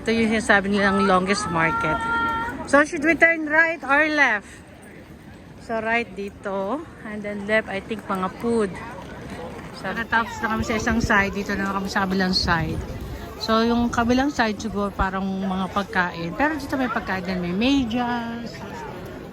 Ito yung sinasabi nilang longest market. So, should we turn right or left? So, right dito. And then left, I think, mga food. So, natapos na kami sa isang side. Dito na kami sa kabilang side. So, yung kabilang side siguro parang mga pagkain. Pero dito may pagkain. May medyas,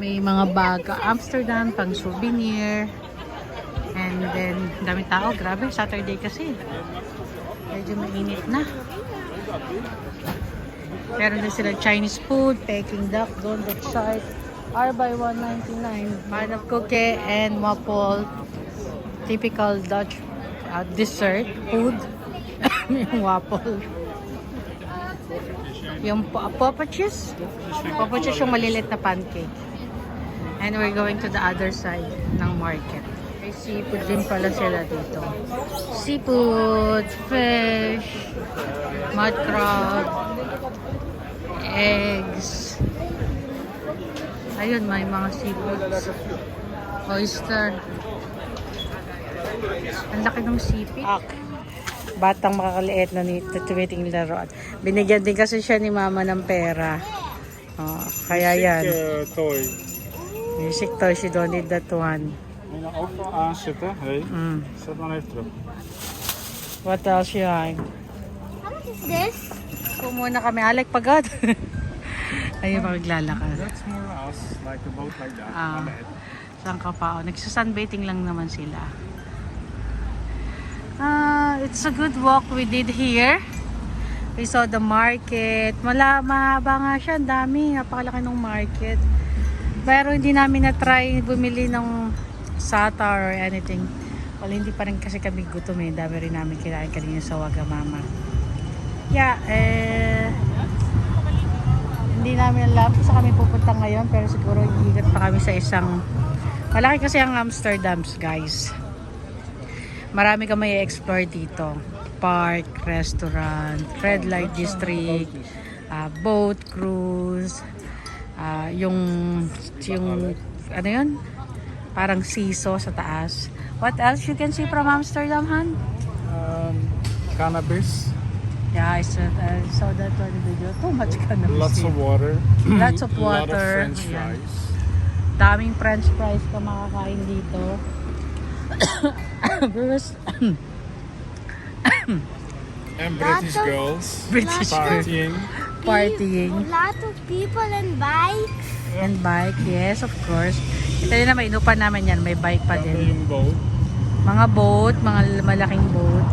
may mga bag Amsterdam, pang souvenir. And then, daming tao. Grabe, Saturday kasi. Medyo mainit na. Meron din sila Chinese food, Peking duck, doon that side. R by 199. Pan of cookie and maple. Typical Dutch uh, dessert food. yung waffle. Yung po- papa cheese. Papa cheese yung malilit na pancake. And we're going to the other side ng market. May seafood din pala sila dito. Seafood, fish, mud crab, eggs. Ayun, may mga seafoods. Oyster. Ang laki ng sipit. Batang makakaliit na nito tumiting laruan. Binigyan din kasi siya ni mama ng pera. Oh, kaya yan. uh, toy. Music toy, she don't need that one. Moet je ook wel aanzetten. Hey, Mm. zet dan even terug. What else you like? How much is this? Po muna kami. Alek pagod. Ayun, maglalakad. That's more or less like a boat like that. Ah. on the end. Saan ka pa? Oh, nagsasunbathing lang naman sila. Ah, it's a good walk we did here. We saw the market. Mala, mahaba nga siya. Ang dami. Napakalaki ng market. Pero hindi namin na-try bumili ng sata or anything. Well, hindi pa rin kasi kami gutom eh. Dami rin namin kinain kanina sa Wagamama. Yeah, eh... Hindi namin alam kung saan kami pupunta ngayon. Pero siguro iigat pa kami sa isang... Malaki kasi ang Amsterdams, guys. Marami ka may explore dito. Park, restaurant, red light district, ah, boat cruise, ah, yung yung ano yun? Parang siso sa taas. What else you can see from Amsterdam, Han? Um, cannabis. Yeah, I saw, I saw that on the video. Too much cannabis. Lots here. of water. Lots of A lot of water. french Ayan. fries. Daming french fries ka makakain dito. Bruce, And British Lots of- girls. British Partying. partying. A lot of people and bikes. And bike, yes, of course. Ito din na may inupan namin yan, may bike pa din. Yung boat. Mga boat, mga malaking boat.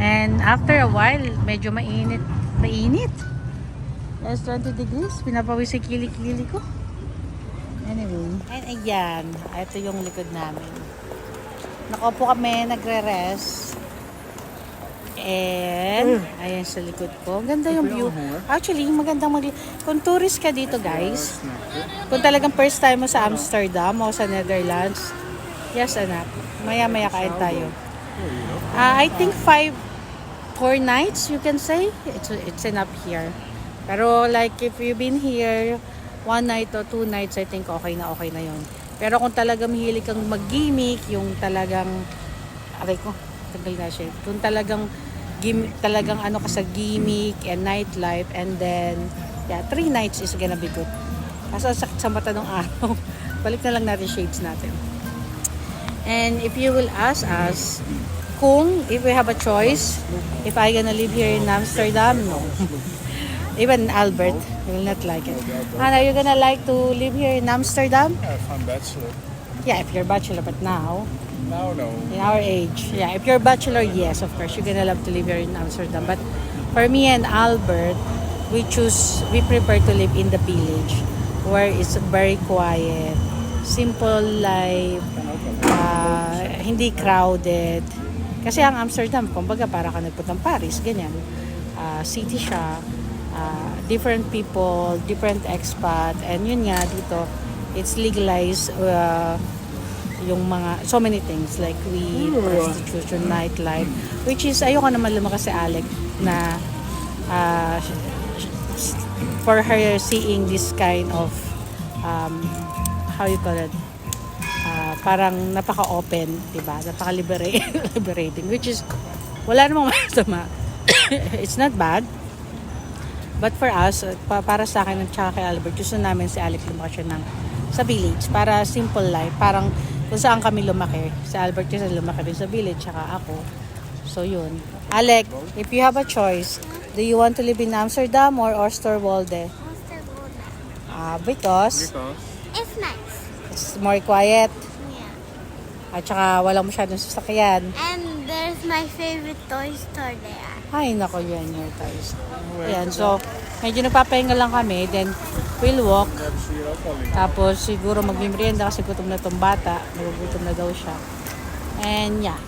And after a while, medyo mainit. Mainit. Yes, 20 degrees. Pinapawis sa kilikili ko. Anyway. And ayan, ito yung likod namin. Nakaupo kami, nagre-rest. And, ayan sa likod ko. Ganda yung view. Actually, magandang mag... Kung tourist ka dito, guys, kung talagang first time mo sa Amsterdam o sa Netherlands, yes, anak. Maya-maya kain tayo. Ah, I think five, four nights, you can say. It's, it's enough here. Pero like, if you've been here, one night or two nights, I think okay na okay na yon. Pero kung talagang mahilig kang mag-gimmick, yung talagang, aray ko, tagal na siya. Kung talagang, gimmick, talagang ano ka sa gimmick and nightlife, and then, yeah, three nights is gonna be good. Kaso sakit sa mata ng araw. Balik na lang natin shades natin. And if you will ask us, kung if we have a choice, if I gonna live here in Amsterdam, no. Even Albert will not like it. And are you gonna like to live here in Amsterdam? Yeah, fun bachelor. Yeah, if you're bachelor, but now, No, no. in our age, yeah, if you're bachelor, yes, of course, you're gonna love to live here in Amsterdam. But for me and Albert, we choose, we prefer to live in the village, where it's very quiet, simple life, ah, hindi crowded. Kasi ang Amsterdam, kumbaga para ka nagpuntang Paris, ganyan. Ah, city siya, ah, different people, different expat, and yun nga dito, it's legalized uh, yung mga, so many things like weed, prostitution, nightlife, which is, ayoko naman lumakas si Alec na ah, for her seeing this kind of um, how you call it parang napaka-open, 'di ba? Napaka-liberating, which is wala namang masama. It's not bad. But for us, pa- para sa akin at saka kay Albert, gusto namin si Alec lumakasyon ng sa village para simple life. Parang kung saan kami lumaki. Si Albert kasi lumaki rin sa village, saka ako. So yun. Alec, if you have a choice, do you want to live in Amsterdam or Oosterwolde? Ah, because Because It's nice. it's more quiet. At saka walang masyadong sasakyan. And there's my favorite toy store there. Ay, nako yan your toys. Ayan, so, medyo nagpapahinga lang kami. Then, we'll walk. Tapos, siguro magmimerienda kasi gutom na tong bata. Nagugutom na daw siya. And, yeah.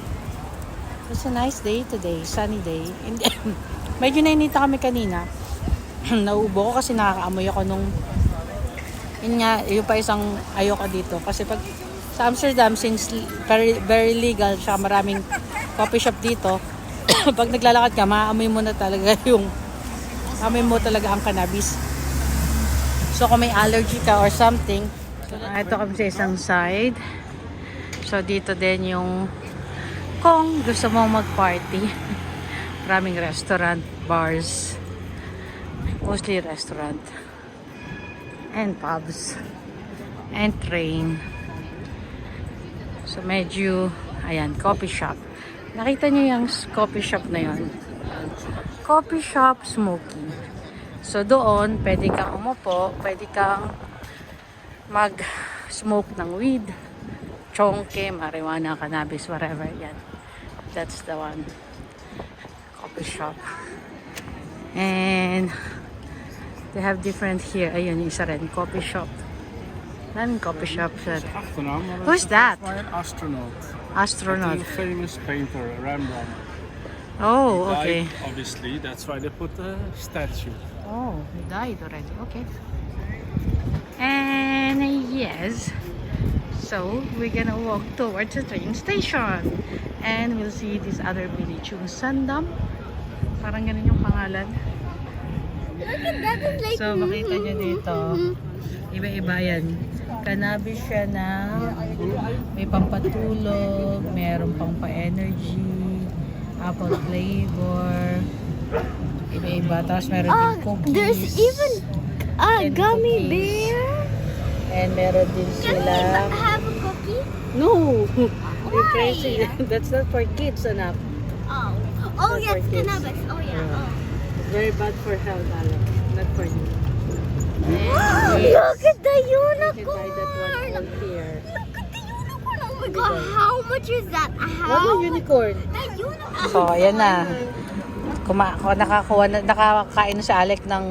It's a nice day today. Sunny day. Hindi- medyo nainita kami kanina. Nauubo ko kasi nakakaamoy ako nung yun nga, yung pa isang ayoko dito. Kasi pag sa Amsterdam, since very, very legal, siya maraming coffee shop dito, pag naglalakad ka, maaamoy mo na talaga yung amoy mo talaga ang cannabis. So kung may allergy ka or something, ah, ito kami sa isang side. So dito din yung kung gusto mong mag-party. Maraming restaurant, bars, mostly restaurant, and pubs, and train. So medyo, ayan, coffee shop. Nakita niyo yung coffee shop na yon. Coffee shop smoking. So doon, pwede kang umupo, pwede kang mag-smoke ng weed, chonke, marijuana, cannabis, whatever. Yan. That's the one. Coffee shop. And they have different here. Ayun, isa rin. Coffee shop. Nan coffee shop. Maar Who's that? Astronaut. Astronaut. The famous painter Rembrandt. Oh, Died, okay. obviously, that's why they put the statue. Oh, he died already. Okay. And yes, so we're gonna walk towards the train station. And we'll see this other village, yung Sandam. Parang ganun yung pangalan. Look at that. It's like. So, makita nyo dito, iba-iba yan. Cannabis siya na may pampatulog, meron pang pa-energy, apple flavor, iba-iba. Tapos meron din cookies. there's even a And gummy cookies. bear. And meron din Can sila... we have a cookie? No! You're Why? crazy. That's not for kids, anak. Oh. Oh, Not yes, kids. cannabis. Oh, yeah. Yeah. Oh. It's very bad for health, Alec. Not for you. Look at the unicorn. Look at the unicorn. Oh my god, how much is that? How? What unicorn? The unicorn. So, ayan na. Kuma nakakuha na, nakakain na si Alec ng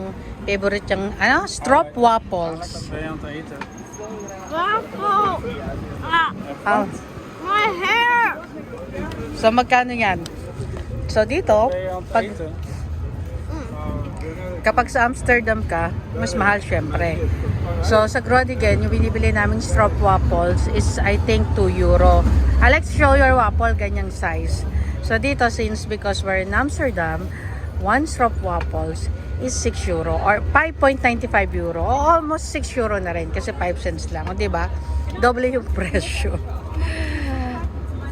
favorite niyang, ano, strop waffles. Waffle. Ah, Ah, my hair. so, magkano yan? So, dito, pag? Kapag sa Amsterdam ka, mas mahal syempre. So, sa Groningen, yung binibili naming strop waffles is, I think, 2 euro. I like to show your waffle, ganyang size. So, dito, since because we're in Amsterdam, one strop waffles is 6 euro or 5.95 euro. Almost 6 euro na rin kasi 5 cents lang. O, diba? Doble yung presyo.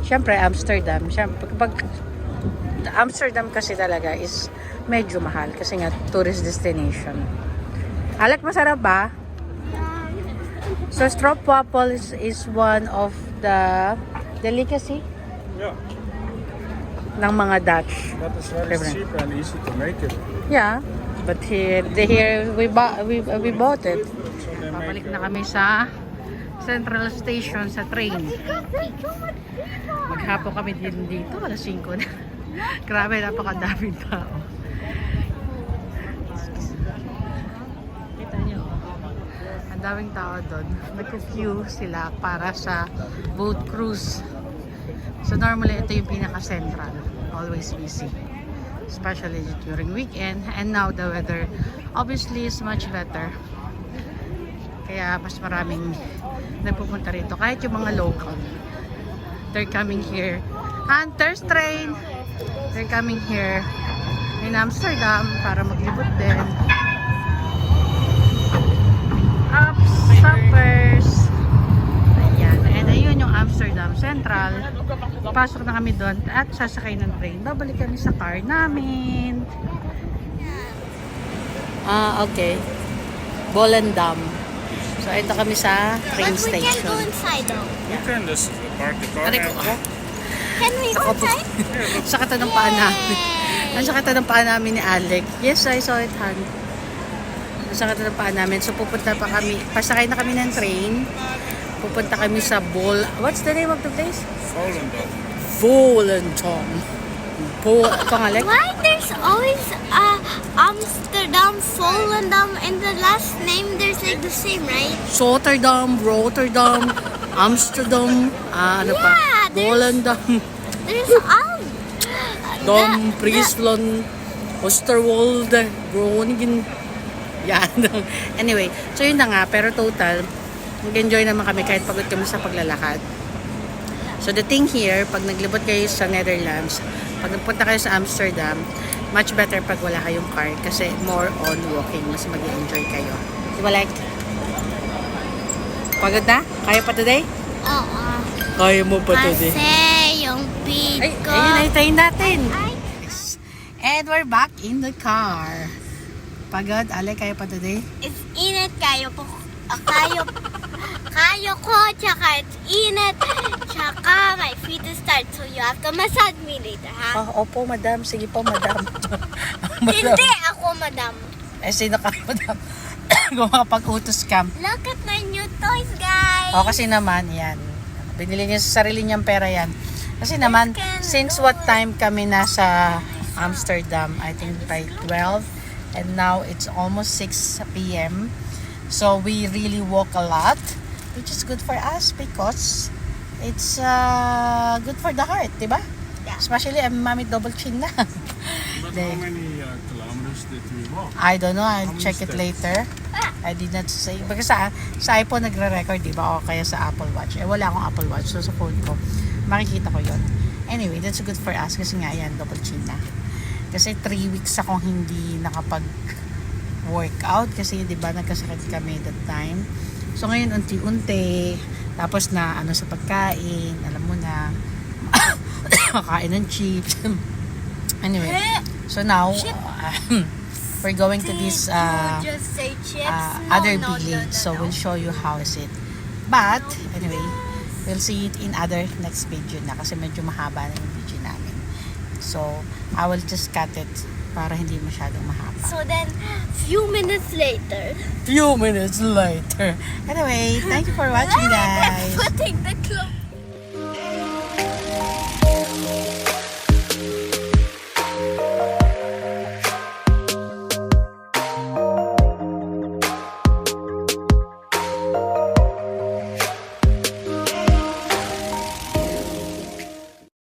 Siyempre, Amsterdam. Siyempre, pag Amsterdam kasi talaga is medyo mahal kasi nga tourist destination. Alak, masarap ba? So, strop waffle is, is one of the delicacy Ja, ng mga Dutch. that is very Favorite. cheap and easy to make it. Yeah, but here, the, here we, we, we bought it. Babalik na kami sa Central Station sa train. Maghapon kami din dito, alas 5 na. Grabe, napakadaming tao. Kita niyo, oh. ang daming tao doon. Nag-queue sila para sa boat cruise. So normally, ito yung pinaka-central. Always busy. Especially during weekend. And now the weather obviously is much better. Kaya mas maraming nagpupunta rito. Kahit yung mga local. They're coming here. Hunters train. They're coming here in Amsterdam para maglibot din. Up suppers. Ayan. And ayun yung Amsterdam Central. Pasok na kami doon at sasakay ng train. Babalik kami sa car namin. Ah, okay. Bolendam. So, ito kami sa train But we can't go station. inside though. You can just park the car and walk. Can we go inside? Sa kata ng paa namin. Ang sakit ng paa namin ni Alec. Yes, I saw it, Han. Ang sakit ng paa namin. So, pupunta pa kami. Pasakay na kami ng train. Pupunta kami sa Bol... What's the name of the place? Volendam. Volendam. Bo... Ito nga, Alec? Why there's always uh, Amsterdam, Volendam, and the last name there's like the same, right? Rotterdam, Rotterdam, Amsterdam, ah, ano pa? Yeah, Volendam, There's all. Dom, the- Friesland, Osterwolde, Groningen. Yan. anyway, so yun na nga. Pero total, nag-enjoy naman kami kahit pagod kami sa paglalakad. So the thing here, pag naglibot kayo sa Netherlands, pag nagpunta kayo sa Amsterdam, much better pag wala kayong car kasi more on walking. Mas mag enjoy kayo. Di ba like? Pagod na? Kaya pa today? Oo. Kaya mo pa Kasi yung feet Ay, ko. ayun train natin. Ay, And we're back in the car. Pagod, Ale, kaya pa today? it's init kayo po. ah, kayo, kayo ko, tsaka it's init, tsaka my feet is tired, so you have to massage me later, ha? Oh, opo, madam. Sige po, madam. Hindi ako, madam. Eh, sino ka, madam? Kung makapag-utos ka. Look at my new toys, guys. O, kasi naman, yan. Binili niya sa sarili niyang pera yan. Kasi naman, since what time kami nasa Amsterdam, I think by 12, and now it's almost 6 p.m. So, we really walk a lot, which is good for us because it's uh, good for the heart, di ba? Yeah. Especially, I'm mami double chin na. But They- how many uh, kilometers did we walk? I don't know. I'll How check it steps? later. I did not say. Because sa, sa iPhone nagre-record, di ba? O kaya sa Apple Watch. Eh, wala akong Apple Watch. So, sa phone ko, makikita ko yon. Anyway, that's good for us. Kasi nga, yan, double chin na. Kasi 3 weeks akong hindi nakapag workout kasi 'di ba nagkasakit kami that time. So ngayon unti-unti tapos na ano sa pagkain, alam mo na kakain ng chips. Anyway, so now uh, we're going to this uh, uh, other village. so we'll show you how is it. But anyway, we'll see it in other next video na kasi medyo mahaba na yung video namin. So I will just cut it para hindi masyadong mahaba. So then, few minutes later, Few minutes later. Anyway, thank you for watching guys. putting the clothes